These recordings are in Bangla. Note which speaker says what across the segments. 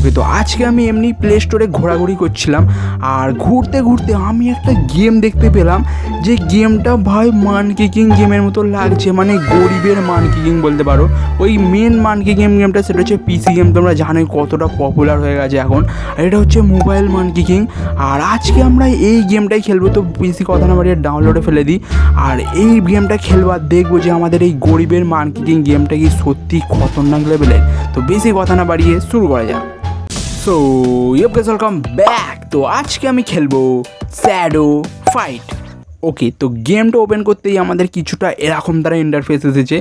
Speaker 1: ওকে তো আজকে আমি এমনি প্লে স্টোরে ঘোরাঘুরি করছিলাম, আর ঘুরতে ঘুরতে আমি একটা গেম দেখতে পেলাম, যে গেমটা ভাই মান কিকিং গেমের মতো লাগছে মানে গরিবের মান কিকিং বলতে পারো। ওই মেন মান কিকিং গেমটা সেটা হচ্ছে পিসি গেম তোমরা জানোই কতটা পপুলার হয়ে গেছে এখন। আর এটা হচ্ছে মোবাইল মান কিকিং আর আজকে আমরা এই গেমটাই খেলব, তো পিসি কথা না বাড়িয়ে ডাউনলোডে ফেলে দিই। আর এই গেমটা খেলব, আর দেখব যে আমাদের এই গরিবের মান কিকিং গেমটা কি সত্যি খতরনাক লেভেলের তো বেশি কথা না বাড়িয়ে শুরু করা যাক। So yup guys welcome back তো আজকে আমি খেলব স্যাডো ফাইট ওকে তো গেমটা ওপেন করতেই আমাদের কিছুটা এরকম দ্বারা ইন্টারফেস এসেছে।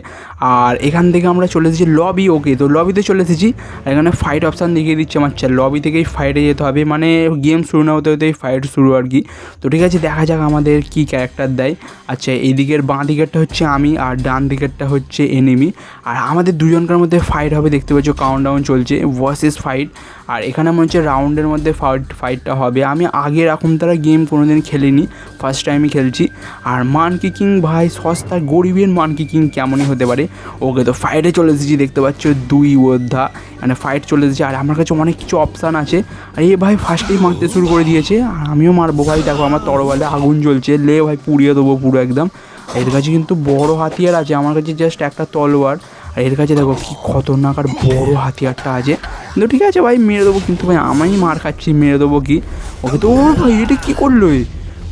Speaker 1: আর এখান থেকে আমরা চলে এসেছি লবি ওকে তো লবিতে চলে এসেছি। আর এখানে ফাইট অপশান দেখিয়ে দিচ্ছে আমার আচ্ছা লবি থেকেই ফাইটে যেতে হবে মানে গেম শুরু না হতে হতেই ফাইট শুরু আর কি। তো ঠিক আছে, দেখা যাক আমাদের কি ক্যারেক্টার দেয়। আচ্ছা এই বাঁ দিকেরটা হচ্ছে আমি, আর ডান দিকেরটা হচ্ছে এনিমি আর আমাদের দুজনকার মধ্যে ফাইট হবে, দেখতে পাচ্ছ কাউন্ট ডাউন চলছে ভার্সেস ফাইট আর এখানে মনে হচ্ছে রাউন্ডের মধ্যে ফাইট ফাইটটা হবে। আমি আগে এরকম তারা গেম কোনোদিন খেলিনি ফার্স্ট টাইমই খেলছি আর মান কিকিং ভাই সস্তা গরিবের মান কিকিং কেমনই হতে পারে? ওকে তো ফাইটে চলে এসেছি, দেখতে পাচ্ছ, দুই যোদ্ধা মানে ফাইট চলে এসেছে, আর আমার কাছে অনেক কিছু অপশান আছে। আর এ ভাই ফার্স্টেই মারতে শুরু করে দিয়েছে, আর আমিও মারবো ভাই। দেখো আমার তরবালে আগুন জ্বলছে, লে ভাই পুড়িয়ে দেবো পুরো একদম। এর কাছে কিন্তু বড় হাতিয়ার আছে, আমার কাছে জাস্ট একটা তলোয়ার। আর এর কাছে দেখো কী খতরনাক আর বড় হাতিয়ারটা আছে। কিন্তু ঠিক আছে ভাই, মেরে দেবো কিন্তু ভাই আমি মার খাচ্ছি, মেরে দেবো কি? ওকে তো ভাই, এটা কী করল?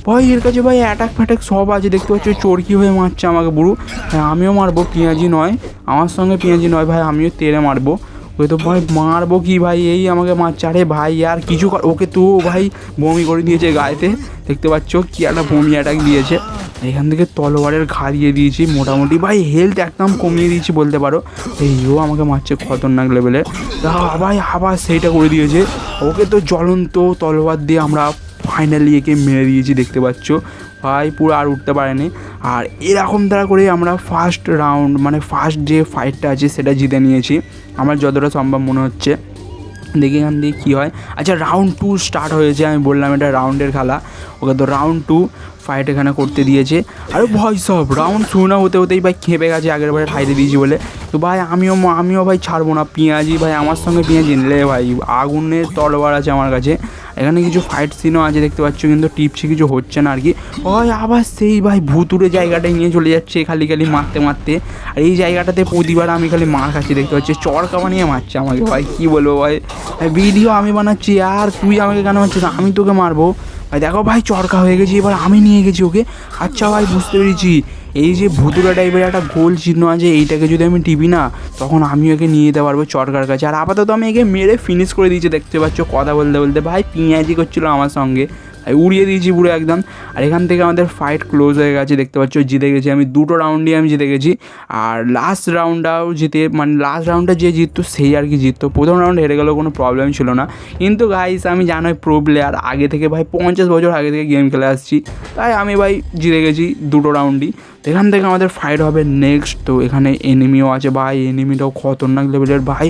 Speaker 1: ভাই, এর কাছে ভাই অ্যাটাক ফ্যাটাক সব আছে। দেখতে পাচ্ছ, চরকি হয়ে মারছে আমাকে বুড়ো। হ্যাঁ আমিও মারবো, পেঁয়াজি নয়। আমার সঙ্গে পেঁয়াজি নয় ভাই, আমিও তেড়ে মারবো। ওই তো ভাই, মারবো কি ভাই? এই আমাকে মারছে। আরে ভাই, আর কিছু কর ওকে তো ভাই বমি করে দিয়েছে গায়েতে। দেখতে পাচ্ছ কি একটা বমি অ্যাটাক দিয়েছে। এখান থেকে তলোয়ারের ঘা দিয়ে দিয়েছি মোটামুটি। ভাই হেলথ একদম কমিয়ে দিয়েছি বলতে পারো। এই ও আমাকে মারছে খতরনাক লেভেলের তা ভাই, আবার সেইটা করে দিয়েছে। ওকে তো জ্বলন্ত তলোয়ার দিয়ে আমরা ফাইনালি একে মেরে দিয়েছি, দেখতে পাচ্ছ? ভাই, পুরো আর উঠতে পারেনি। আর এরকম দ্বারা করে আমরা ফার্স্ট রাউন্ড মানে ফার্স্ট যে ফাইটটা আছে, সেটা জিতে নিয়েছি। আমার যতটা সম্ভব মনে হচ্ছে। দেখি এখান দিয়ে কী হয়। আচ্ছা রাউন্ড টু স্টার্ট হয়েছে, আমি বললাম এটা রাউন্ডের খেলা। ওকে তো রাউন্ড টু ফাইট এখানে করতে দিয়েছে। আরে ভয় সব রাউন্ড শুরু না হতে হতেই ভাই খেপে গেছে, আগের বারে খাইতে দিয়েছি বলে। তো ভাই, আমিও আমিও ভাই ছাড়বো না, পেঁয়াজি ভাই, আমার সঙ্গে পেঁয়াজি নিলে ভাই। আগুনের তলবার আছে আমার কাছে। এখানে কিছু ফাইট সিনও আছে, দেখতে পাচ্ছ, কিন্তু টিপসি কিছু হচ্ছে না আর কি। ওই আবার সেই ভাই ভুতুরে জায়গাটায় নিয়ে চলে যাচ্ছে, খালি খালি মারতে মারতে। আর এই জায়গাটাতে প্রতিবার আমি খালি মার খাচ্ছি, দেখতে পাচ্ছি চড়কা বানিয়ে মারছে আমাকে ভাই, কী বলব ভাই? ভিডিও আমি বানাচ্ছি, আর তুই আমাকে কেন মারছিস? আমি তোকে মারবো। ভাই, দেখো ভাই, চরকা হয়ে গেছি, এবার আমি নিয়ে গেছি ওকে। আচ্ছা ভাই, বুঝতে পেরেছি। এই যে ভুতুরা টাইপের একটা গোল চিহ্ন আছে, এইটাকে যদি আমি টিপি না, তখন আমি ওকে নিয়ে যেতে পারব চরকার কাছে। আর আপাতত আমি একে মেরে ফিনিশ করে দিয়েছি, দেখতে পাচ্ছ, কথা বলতে বলতে। ভাই, পিঁয়াজি করছিল আমার সঙ্গে। উড়িয়ে দিয়েছি পুরো একদম। আর এখান থেকে আমাদের ফাইট ক্লোজ হয়ে গেছে, দেখতে পাচ্ছ, জিতে গেছি আমি। দুটো রাউন্ডই আমি জিতে গেছি। আর লাস্ট রাউন্ডটাও জিতে মানে লাস্ট রাউন্ডটা যে জিততো, সেই আর কি জিততো। প্রথম রাউন্ড হেরে গেলেও কোনো প্রবলেম ছিল না। কিন্তু গাইস আমি জানোই প্রো প্লেয়ার আগে থেকে ভাই পঞ্চাশ বছর আগে থেকে গেম খেলে আসছি। তাই আমি ভাই জিতে গেছি দুটো রাউন্ডই এখান থেকে আমাদের ফাইট হবে নেক্সট তো এখানে এনিমিও আছে ভাই এনিমিটাও খতরনাক লেভেলের ভাই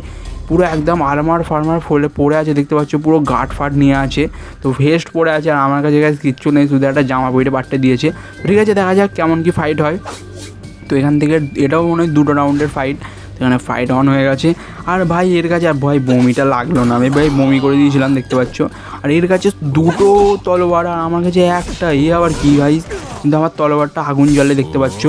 Speaker 1: পুরো একদম আর্মার ফার্মার ফলে পড়ে আছে, দেখতে পাচ্ছ, পুরো গার্ড ফাট নিয়ে আছে। তো ভেস্ট পরে আছে আর আমার কাছে কাছে কিচ্ছু নেই, শুধু একটা জামা বইটা পাট্টে দিয়েছে। ঠিক আছে, দেখা যাক কেমন কি ফাইট হয়। তো এখান থেকে এটাও মনে হয় দুটো রাউন্ডের ফাইট এখানে ফাইট অন হয়ে গেছে। আর ভাই, এর কাছে আর ভাই বমিটা লাগল না। আমি ভাই বমি করে দিয়েছিলাম, দেখতে পাচ্ছ। আর এর কাছে দুটো তলোয়ার আর আমার কাছে একটা, এ আবার কী ভাই কিন্তু আমার তলোয়ারটা আগুন জলে দেখতে পাচ্ছ।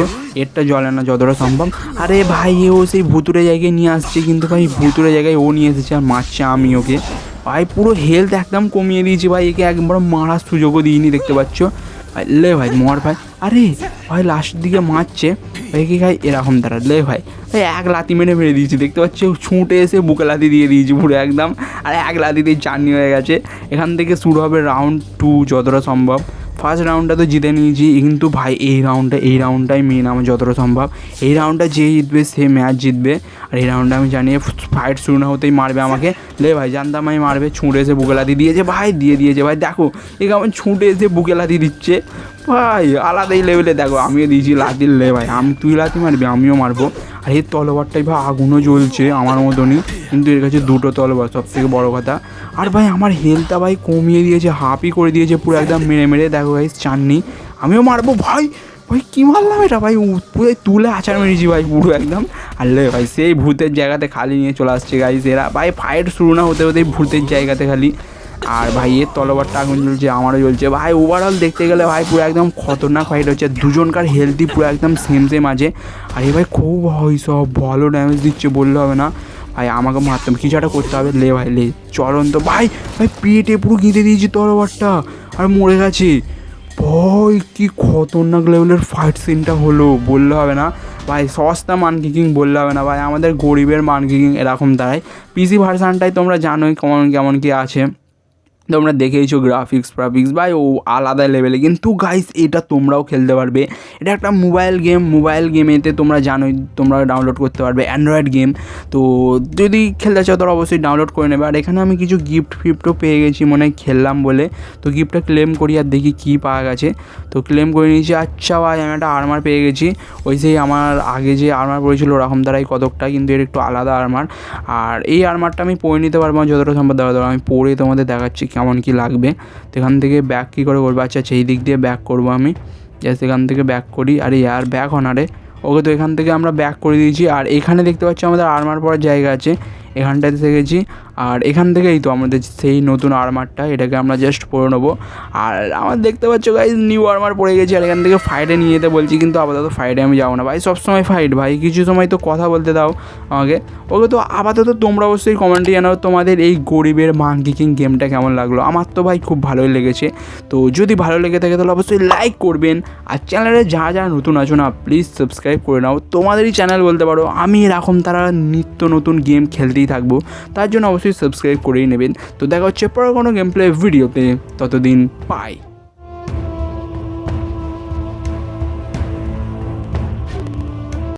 Speaker 1: এরটা জলে না, যতটা সম্ভব। আরে ভাই ও সেই ভুতুরে জায়গায় নিয়ে আসছে, কিন্তু ভাই ভুতুরে জায়গায় ও নিয়ে এসেছে আর মারছে আমি ওকে। ভাই, পুরো হেলথ একদম কমিয়ে দিয়েছি ভাই, একে একবার মারার সুযোগও দিইনি, দেখতে পাচ্ছ। ভাই, লে ভাই, মর ভাই। আরে ভাই লাস্টের দিকে মারছে। ভাই কি খাই এরকম তারা লে ভাই। ভাই, এক লাতি মেরে মেরে দিয়েছি, দেখতে পাচ্ছি? ছুঁটে এসে বুকে লাতি দিয়ে দিয়েছি পুরো একদম। আর এক লাতিতেই জার্নি হয়ে গেছে। এখান থেকে শুরু হবে রাউন্ড টু যতটা সম্ভব। ফার্স্ট রাউন্ডটা তো জিতে নিয়েছি, কিন্তু ভাই, এই রাউন্ডটা এই রাউন্ডটাই মেন আমার যতটা সম্ভব। এই রাউন্ডটা যে জিতবে, সে ম্যাচ জিতবে। আর এই রাউন্ডটা আমি জানি ফাইট শুরু না হতেই মারবে আমাকে। লে ভাই, জানতাম আমি মারবে, ছুঁড়ে এসে বুকে লাতি দিয়েছে, ভাই, দিয়ে দিয়েছে। ভাই, দেখো এই কেমন ছুঁটে এসে বুকে লাতি দিচ্ছে। ভাই, আলাদাই লেভেলে দেখো, আমিও দিয়েছি লাতি লে ভাই। আমি, তুই লাতি মারবি, আমিও মারবো। আর এই তলোয়ারটাই ভাই আগুনও জ্বলছে আমার মতনই, কিন্তু এর কাছে দুটো তলোয়ার সব থেকে বড়ো কথা। আর ভাই, আমার হেলথটা ভাই কমিয়ে দিয়েছে হাফই করে দিয়েছে, পুরো একদম মেরে মেরে, দেখো ভাই চাননি। আমিও মারবো, ভাই ভাই, কী মারলাম এটা ভাই? পুরো তুলে আচার মেরেছি ভাই, পুরো একদম। আল্লে ভাই, সেই ভূতের জায়গাতে খালি নিয়ে চলে আসছে গাইস এরা। ভাই ফাইট শুরু না হতে হতেই ভূতের জায়গাতে খালি আর ভাই, এর তলবারটা আগুন জ্বলছে আমারও জ্বলছে ভাই ওভারঅল দেখতে গেলে ভাই, পুরো একদম খতরনাক ফাইট হচ্ছে। দুজনকার হেলদি পুরো একদম সেম সেম আছে। আর এ ভাই, খুব ভাই সব, ভালো ড্যামেজ দিচ্ছে, বললে হবে না। ভাই, আমাকে মারতে হবে, কিছু একটা করতে হবে। লে ভাই, লে চলন তো, ভাই ভাই, পেটে পুরো গিঁদে দিয়েছি তরবারটা আর মরে গেছে। ভাই, কি খতরনাক লেভেলের ফাইট সিনটা হলো, বললে হবে না। ভাই, সস্তা মান কিকিং বললে হবে না। ভাই, আমাদের গরিবের মান কিকিং এরকম দাঁড়ায়। পিসি ভার্সানটাই তোমরা জানোই কেমন কেমন কি আছে। তোমরা দেখেইছো গ্রাফিক্স ফ্রাফিক্স ভাই, ও আলাদা লেভেলে কিন্তু গাইস এটা তোমরাও খেলতে পারবে। এটা একটা মোবাইল গেম মোবাইল গেমেতে তোমরা জানোই, তোমরা ডাউনলোড করতে পারবে অ্যান্ড্রয়েড গেম তো যদি খেলতে চাও তোরা অবশ্যই ডাউনলোড করে নেবে। আর এখানে আমি কিছু গিফট ফিফটও পেয়ে গেছি, মনে হয় খেললাম বলে। তো গিফটটা ক্লেম করি আর দেখি কী পাওয়া গেছে। তো ক্লেম করে নিয়েছি আচ্ছা ভাই, আমি একটা আর্মার পেয়ে গেছি। ওই সেই আমার আগে যে আর্মার পড়েছিল, ওরকম দ্বারাই কতকটা, কিন্তু এর একটু আলাদা আর্মার আর এই আর্মারটা আমি পরে নিতে পারব, যতটা সম্ভব। দেবো আমি পরে তোমাদের দেখাচ্ছি কেমন কী লাগবে। তো এখান থেকে ব্যাক কী করে করব? আচ্ছা সেই দিক দিয়ে ব্যাক করব আমি। জাস্ট এখান থেকে ব্যাক করি। আর ইয়ার ব্যাক অনারে ওকে, তো এখান থেকে আমরা ব্যাক করে দিয়েছি। আর এখানে দেখতে পাচ্ছি আমাদের আর্মার পড়ার জায়গা আছে। এখানটাতে থেকেছি আর এখান থেকেই তো আমাদের সেই নতুন আর্মারটা এটাকে আমরা জাস্ট পরে নেব। আর আমার দেখতে পাচ্ছ গাইজ নিউ আর্মার পড়ে গেছি, আর এখান থেকে ফাইটে নিয়ে যেতে বলছি, কিন্তু আপাতত ফাইটে আমি যাব না। ভাই, সবসময় ফাইট ভাই। কিছু সময় তো কথা বলতে দাও আমাকে। ওকে, তো আপাতত তোমরা অবশ্যই কমেন্টে জানাও তোমাদের এই গরিবের মান কিকিং গেমটা কেমন লাগল। আমার তো ভাই খুব ভালোই লেগেছে। তো যদি ভালো লেগে থাকে, তাহলে অবশ্যই লাইক করবেন। আর চ্যানেলে যা যা নতুন আছো না প্লিজ সাবস্ক্রাইব করে নাও। তোমাদেরই চ্যানেল বলতে পারো, আমি এরকম তারা নিত্য নতুন গেম খেলতেই থাকব। তার জন্য অবশ্যই সাবস্ক্রাইব করেই নেবেন। তো দেখা হচ্ছে পরে কোনো গেম প্লে ভিডিওতে ততদিন পাই